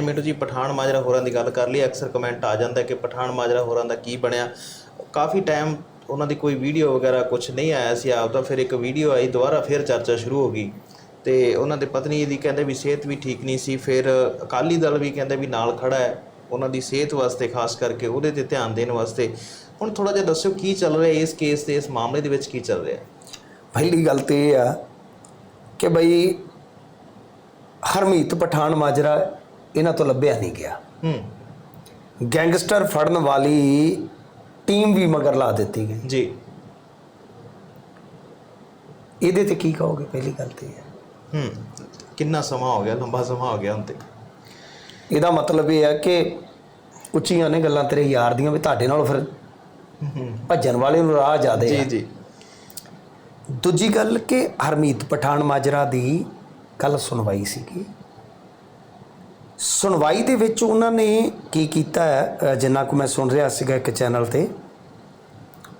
ਮਿੰਟੂ ਜੀ ਪਠਾਨ ਮਾਜਰਾ ਹੋਰਾਂ ਦੀ ਗੱਲ ਕਰ ਲਈ ਅਕਸਰ ਕਮੈਂਟ ਆ ਜਾਂਦਾ ਕਿ ਪਠਾਨ ਮਾਜਰਾ ਹੋਰਾਂ ਦਾ ਕੀ ਬਣਿਆ। ਕਾਫੀ ਟਾਈਮ ਉਹਨਾਂ ਦੀ ਕੋਈ ਵੀਡੀਓ ਵਗੈਰਾ ਕੁਝ ਨਹੀਂ ਆਇਆ ਸੀ ਆਪ ਆਪਦਾ ਫਿਰ ਇੱਕ ਵੀਡੀਓ ਆਈ, ਦੁਬਾਰਾ ਫਿਰ ਚਰਚਾ ਸ਼ੁਰੂ ਹੋ ਗਈ। ਤੇ ਉਹਨਾਂ ਦੇ ਪਤਨੀ ਦੀ ਕਹਿੰਦੇ ਵੀ ਸਿਹਤ ਵੀ ਠੀਕ ਨਹੀਂ ਸੀ, ਫਿਰ ਅਕਾਲੀ ਦਲ ਵੀ ਕਹਿੰਦੇ ਵੀ ਨਾਲ ਖੜਾ ਹੈ, ਉਹਨਾਂ ਦੀ ਸਿਹਤ ਵਾਸਤੇ ਖਾਸ ਕਰਕੇ ਉਹਦੇ ਤੇ ਧਿਆਨ ਦੇਣ ਵਾਸਤੇ। ਹੁਣ ਥੋੜਾ ਜਿਹਾ ਦੱਸਿਓ ਕੀ ਚੱਲ ਰਿਹਾ ਇਸ ਕੇਸ ਤੇ, ਇਸ ਮਾਮਲੇ ਦੇ ਵਿੱਚ ਕੀ ਚੱਲ ਰਿਹਾ? ਪਹਿਲੀ ਗੱਲ ਤੇ ਇਹ ਆ ਕਿ ਬਈ ਹਰਮੀਤ ਪਠਾਨ ਮਾਜਰਾ ਇਹਨਾਂ ਤੋਂ ਲੱਭਿਆ ਨਹੀਂ ਗਿਆ। ਹੂੰ। ਗੈਂਗਸਟਰ ਫੜਨ ਵਾਲੀ ਟੀਮ ਵੀ ਮਗਰ ਲਾ ਦਿੱਤੀ ਗਈ। ਜੀ। ਇਹਦੇ ਤੇ ਕੀ ਕਹੋਗੇ? ਪਹਿਲੀ ਗੱਲ ਤੇ ਹੈ। ਹੂੰ। ਕਿੰਨਾ ਸਮਾਂ ਹੋ ਗਿਆ? ਲੰਬਾ ਸਮਾਂ ਹੋ ਗਿਆ ਹੁਣ ਤੇ। ਇਹਦਾ ਮਤਲਬ ਇਹ ਹੈ ਕਿ ਉੱਚੀਆਂ ਨੇ ਗੱਲਾਂ ਤੇਰੇ ਯਾਰ ਦੀਆਂ ਵੀ ਤੁਹਾਡੇ ਨਾਲ ਫਿਰ ਭੱਜਣ ਵਾਲੇ ਨੂੰ ਰਾਹ ਜ਼ਿਆਦੇ ਜੀ ਜੀ। ਦੂਜੀ ਗੱਲ ਕਿ ਹਰਮੀਤ ਪਠਾਨ ਮਾਜਰਾ ਦੀ ਕੱਲ ਸੁਣਵਾਈ ਸੀਗੀ। ਸੁਣਵਾਈ ਦੇ ਵਿੱਚ ਉਹਨਾਂ ਨੇ ਕੀ ਕੀਤਾ ਹੈ? ਜਿੰਨਾ ਕੁ ਮੈਂ ਸੁਣ ਰਿਹਾ ਸੀਗਾ ਇੱਕ ਚੈਨਲ ਤੇ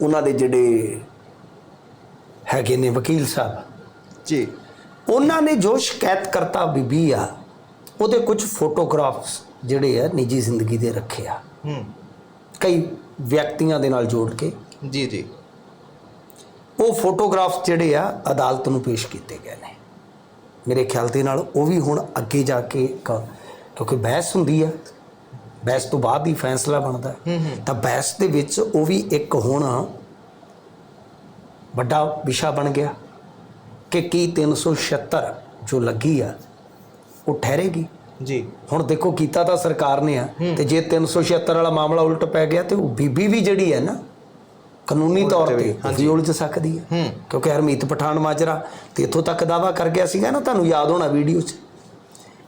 ਉਹਨਾਂ ਦੇ ਜਿਹੜੇ ਹੈਗੇ ਨੇ ਵਕੀਲ ਸਾਹਿਬ ਜੀ। ਉਹਨਾਂ ਨੇ ਜੋ ਸ਼ਿਕਾਇਤਕਰਤਾ ਬੀਬੀ ਆ ਉਹਦੇ ਕੁਝ ਫੋਟੋਗ੍ਰਾਫਸ ਜਿਹੜੇ ਆ ਨਿੱਜੀ ਜ਼ਿੰਦਗੀ ਦੇ ਰੱਖੇ ਆ। ਹੂੰ। ਕਈ ਵਿਅਕਤੀਆਂ ਦੇ ਨਾਲ ਜੋੜ ਕੇ। ਜੀ ਜੀ। ਉਹ ਫੋਟੋਗ੍ਰਾਫ ਜਿਹੜੇ ਆ ਅਦਾਲਤ ਨੂੰ ਪੇਸ਼ ਕੀਤੇ ਗਏ ਨੇ। ਮੇਰੇ ਖਿਆਲ ਦੇ ਨਾਲ ਉਹ ਵੀ ਹੁਣ ਅੱਗੇ ਜਾ ਕੇ ਕ- ਕਿਉਂਕਿ ਬਹਿਸ ਹੁੰਦੀ ਆ। ਬਹਿਸ ਤੋਂ ਬਾਅਦ ਹੀ ਫੈਸਲਾ ਬਣਦਾ। ਤਾਂ ਬਹਿਸ ਦੇ ਵਿੱਚ ਉਹ ਵੀ ਇੱਕ ਹੁਣ ਵੱਡਾ ਵਿਸ਼ਾ ਬਣ ਗਿਆ ਕਿ ਕੀ 376 ਜੋ ਲੱਗੀ ਆ ਉਹ ਠਹਿਰੇਗੀ। ਜੀ। ਹੁਣ ਦੇਖੋ ਕੀਤਾ ਤਾਂ ਸਰਕਾਰ ਨੇ ਆ ਤੇ ਜੇ 376 ਵਾਲਾ ਮਾਮਲਾ ਉਲਟ ਪੈ ਗਿਆ ਤੇ ਉਹ ਬੀਬੀ ਵੀ ਜਿਹੜੀ ਹੈ ਨਾ ਕਾਨੂੰਨੀ ਤੌਰ ਤੇ ਵੀ ਉਲਝ ਸਕਦੀ ਹੈ ਹੂੰ। ਕਿਉਂਕਿ ਹਰਮੀਤ ਪਠਾਨ ਮਾਜਰਾ ਤੇ ਇੱਥੋਂ ਤੱਕ ਦਾਵਾ ਕਰ ਗਿਆ ਸੀਗਾ ਨਾ ਤੁਹਾਨੂੰ ਯਾਦ ਹੋਣਾ ਵੀਡੀਓ 'ਚ।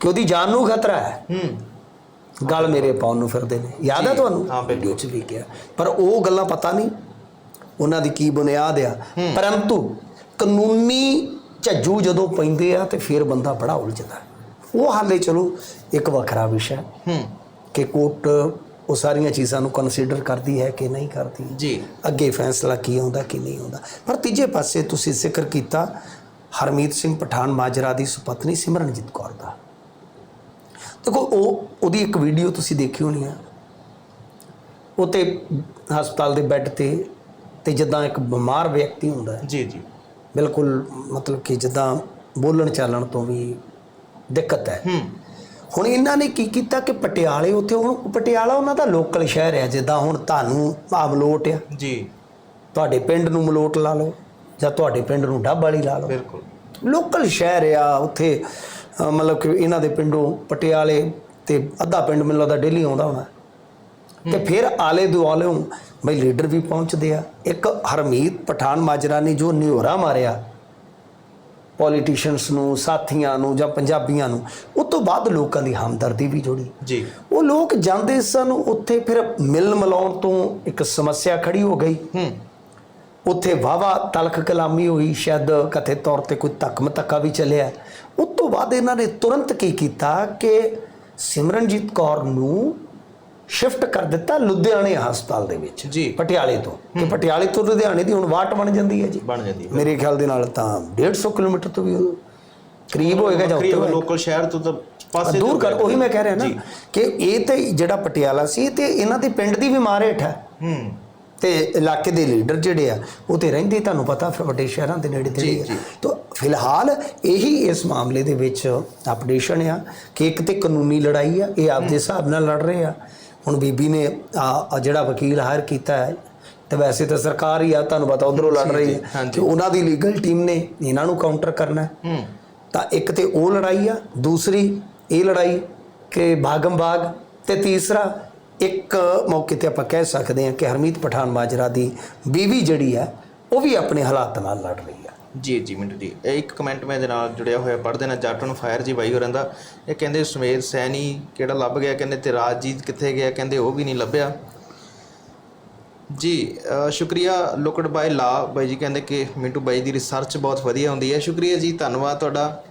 ਕਿ ਉਹਦੀ ਜਾਨ ਨੂੰ ਖਤਰਾ ਹੈ। ਹੂੰ। ਗੱਲ ਮੇਰੇ ਪਾਉਣ ਨੂੰ ਫਿਰਦੇ ਨੇ। ਯਾਦ ਹੈ ਤੁਹਾਨੂੰ? ਹਾਂ, ਬਿਲਕੁਲ। 'ਚ ਵੀ ਗਿਆ। ਪਰ ਉਹ ਗੱਲਾਂ ਪਤਾ ਨਹੀਂ ਉਹਨਾਂ ਦੀ ਕੀ ਬੁਨਿਆਦ ਆ। ਪਰੰਤੂ ਕਾਨੂੰਨੀ ਝੱਜੂ ਜਦੋਂ ਪੈਂਦੇ ਆ ਤੇ ਫਿਰ ਬੰਦਾ ਬੜਾ ਉਲਝਦਾ। ਉਹ ਹਾਲੇ ਚਲੋ ਇੱਕ ਵੱਖਰਾ ਵਿਸ਼ਾ ਹੈ। ਹੂੰ। ਕਿ ਕੋਰਟ ਉਹ ਸਾਰੀਆਂ ਚੀਜ਼ਾਂ ਨੂੰ ਕੰਸੀਡਰ ਕਰਦੀ ਹੈ ਕਿ ਨਹੀਂ ਕਰਦੀ। ਜੀ। ਅੱਗੇ ਫੈਸਲਾ ਕੀ ਆਉਂਦਾ ਕੀ ਨਹੀਂ ਆਉਂਦਾ। ਪਰ ਤੀਜੇ ਪਾਸੇ ਤੁਸੀਂ ਜ਼ਿਕਰ ਕੀਤਾ ਹਰਮੀਤ ਸਿੰਘ ਪਠਾਨ ਮਾਜਰਾ ਦੀ ਸੁਪਤਨੀ ਸਿਮਰਨਜੀਤ ਕੌਰ ਦਾ। ਦੇਖੋ ਉਹ ਉਹਦੀ ਇੱਕ ਵੀਡੀਓ ਤੁਸੀਂ ਦੇਖੀ ਹੋਣੀ ਆ। ਉਹ ਤੇ ਹਸਪਤਾਲ ਦੇ ਬੈੱਡ ਤੇ ਤੇ ਜਿੱਦਾਂ ਇੱਕ ਬਿਮਾਰ ਵਿਅਕਤੀ ਹੁੰਦਾ ਹੈ। ਜੀ ਜੀ। ਬਿਲਕੁਲ ਮਤਲਬ ਕਿ ਜਿੱਦਾਂ ਬੋਲਣ ਚਾਲਣ ਤੋਂ ਵੀ ਦਿੱਕਤ ਹੈ। ਹੂੰ। ਹੁਣ ਇਹਨਾਂ ਨੇ ਕੀ ਕੀਤਾ ਕਿ ਪਟਿਆਲੇ ਉੱਥੇ ਹੁਣ ਪਟਿਆਲਾ ਉਹਨਾਂ ਦਾ ਲੋਕਲ ਸ਼ਹਿਰ ਹੈ ਜਿੱਦਾਂ ਹੁਣ ਤੁਹਾਨੂੰ ਆ ਮਲੋਟ ਆ। ਜੀ। ਤੁਹਾਡੇ ਪਿੰਡ ਨੂੰ ਮਲੋਟ ਲਾ ਲਓ ਜਾਂ ਤੁਹਾਡੇ ਪਿੰਡ ਨੂੰ ਡੱਬ ਵਾਲੀ ਲਾ ਲਓ। ਬਿਲਕੁਲ। ਲੋਕਲ ਸ਼ਹਿਰ ਆ ਉੱਥੇ ਮਤਲਬ ਕਿ ਇਹਨਾਂ ਦੇ ਪਿੰਡੋਂ ਪਟਿਆਲੇ ਤੇ ਅੱਧਾ ਪਿੰਡ ਮੈਨੂੰ ਲੱਗਦਾ ਡੇਲੀ ਆਉਂਦਾ ਹੋਣਾ। ਤੇ ਫਿਰ ਆਲੇ ਦੁਆਲਿਓਂ ਬਈ ਲੀਡਰ ਵੀ ਪਹੁੰਚਦੇ ਆ। ਇੱਕ ਹਰਮੀਤ ਪਠਾਨ ਮਾਜਰਾ ਨੇ ਜੋ ਨਿਹੋਰਾ ਮਾਰਿਆ। ਪੋਲੀਟੀਸ਼ੀਅਨਸ ਨੂੰ ਸਾਥੀਆਂ ਨੂੰ ਜਾਂ ਪੰਜਾਬੀਆਂ ਨੂੰ ਉਸ ਤੋਂ ਬਾਅਦ ਲੋਕਾਂ ਦੀ ਹਮਦਰਦੀ ਵੀ ਜੁੜੀ। ਜੀ। ਉਹ ਲੋਕ ਜਾਂਦੇ ਸਨ ਉੱਥੇ ਫਿਰ ਮਿਲ ਮਿਲਾਉਣ ਤੋਂ ਇੱਕ ਸਮੱਸਿਆ ਖੜੀ ਹੋ ਗਈ। ਹੂੰ। ਉੱਥੇ ਵਾਵਾ ਤਲਖ ਕਲਾਮੀ ਹੋਈ ਸ਼ਾਇਦ ਕਥੇ ਤੌਰ ਤੇ ਕੋਈ ਧੱਕਮ ਧੱਕਾ ਵੀ ਚੱਲਿਆ। ਉਸ ਤੋਂ ਬਾਅਦ ਇਹਨਾਂ ਨੇ ਤੁਰੰਤ ਕੀ ਕੀਤਾ ਕਿ ਸਿਮਰਨਜੀਤ ਕੌਰ ਨੂੰ ਸ਼ਿਫਟ ਕਰ ਦਿੱਤਾ ਲੁਧਿਆਣੇ ਹਸਪਤਾਲ ਦੇ ਵਿੱਚ ਜੀ। ਪਟਿਆਲੇ ਤੋਂ। ਕਿ ਪਟਿਆਲੇ ਤੋਂ ਲੁਧਿਆਣੇ ਦੀ ਹੁਣ ਵਾਟ ਬਣ ਜਾਂਦੀ ਹੈ ਜੀ। ਬਣ ਜਾਂਦੀ ਹੈ। ਮੇਰੇ ਖਿਆਲ ਦੇ ਨਾਲ ਤਾਂ 150 ਕਿਲੋਮੀਟਰ ਤੋਂ ਵੀ ਕਰੀਬ ਹੋਏਗਾ ਜਾਂ ਉੱਤੇ। ਲੋਕਲ ਸ਼ਹਿਰ ਤੋਂ ਤਾਂ ਪਾਸੇ ਦੂਰ ਕਰ ਉਹੀ ਮੈਂ ਕਹਿ ਰਿਹਾ ਨਾ। ਕਿ ਇਹ ਤੇ ਜਿਹੜਾ ਪਟਿਆਲਾ ਸੀ ਤੇ ਇਹਨਾਂ ਦੇ ਪਿੰਡ ਦੀ ਵੀ ਮਾਰ ਹੇਠ ਹੈ। ਹੂੰ। ਤੇ ਇਲਾਕੇ ਦੇ ਲੀਡਰ ਜਿਹੜੇ ਆ ਉਹ ਤੇ ਰਹਿੰਦੇ ਤੁਹਾਨੂੰ ਪਤਾ ਫਿਰ ਵੱਡੇ ਸ਼ਹਿਰਾਂ ਦੇ ਨੇੜੇ ਜੀ, ਤੇ ਫਿਲਹਾਲ ਇਹੀ ਇਸ ਮਾਮਲੇ ਦੇ ਵਿੱਚ ਅਪਡੇਸ਼ਨ ਆ ਕਿ ਇੱਕ ਤੇ ਕਾਨੂੰਨੀ ਲੜਾਈ ਆ ਇਹ ਆਪਦੇ ਹਿਸਾਬ ਨਾਲ ਲੜ ਰਹੇ ਆ। ਹੁਣ ਬੀਬੀ ਨੇ ਜਿਹੜਾ ਵਕੀਲ ਹਾਇਰ ਕੀਤਾ ਹੈ ਤੇ ਵੈਸੇ ਤਾਂ ਸਰਕਾਰ ਹੀ ਆ ਤੁਹਾਨੂੰ ਪਤਾ ਉਧਰੋਂ ਲੜ ਰਹੀ ਹੈ। ਤੇ ਉਹਨਾਂ ਦੀ ਲੀਗਲ ਟੀਮ ਨੇ ਇਹਨਾਂ ਨੂੰ ਕਾਊਂਟਰ ਕਰਨਾ ਹੂੰ। ਤਾਂ ਇੱਕ ਤੇ ਉਹ ਲੜਾਈ ਆ ਦੂਸਰੀ ਇਹ ਲੜਾਈ ਕਿ ਭਾਗਮ ਭਾਗ ਤੇ ਤੀਸਰਾ ਇੱਕ ਮੌਕੇ ਤੇ ਆਪਾਂ ਕਹਿ ਸਕਦੇ ਹਾਂ ਕਿ ਹਰਮੀਤ ਪਠਾਨ ਮਾਜਰਾ ਦੀ ਬੀਵੀ ਜਿਹੜੀ ਆ ਉਹ ਵੀ ਆਪਣੇ ਹਾਲਾਤ ਨਾਲ ਲੜ ਰਹੀ ਆ ਜੀ ਜੀ, ਮਿੰਟੂ ਜੀ, ਇਹ ਇੱਕ ਕਮੈਂਟ ਮੈਂ ਦੇ ਨਾਲ ਜੁੜਿਆ ਹੋਇਆ, ਪੜ੍ਹਦੇ ਨਾ ਜੱਟ ਨੂੰ ਫਾਇਰ ਜੀ ਬਾਈ ਹੋਰਾਂ ਦਾ ਇਹ ਕਹਿੰਦੇ ਸੁਮੇਧ ਸੈਣੀ ਕਿਹੜਾ ਲੱਭ ਗਿਆ, ਕਹਿੰਦੇ ਤੇ ਰਾਜਜੀਤ ਕਿੱਥੇ ਗਿਆ, ਕਹਿੰਦੇ ਉਹ ਵੀ ਨਹੀਂ ਲੱਭਿਆ। ਜੀ ਸ਼ੁਕਰੀਆ ਲੁਕਡ ਬਾਈ ਲਾ ਬਾਈ ਜੀ, ਕਹਿੰਦੇ ਕਿ ਮਿੰਟੂ ਬਾਈ ਦੀ ਰਿਸਰਚ ਬਹੁਤ ਵਧੀਆ ਹੁੰਦੀ ਹੈ। ਸ਼ੁਕਰੀਆ ਜੀ, ਧੰਨਵਾਦ ਤੁਹਾਡਾ।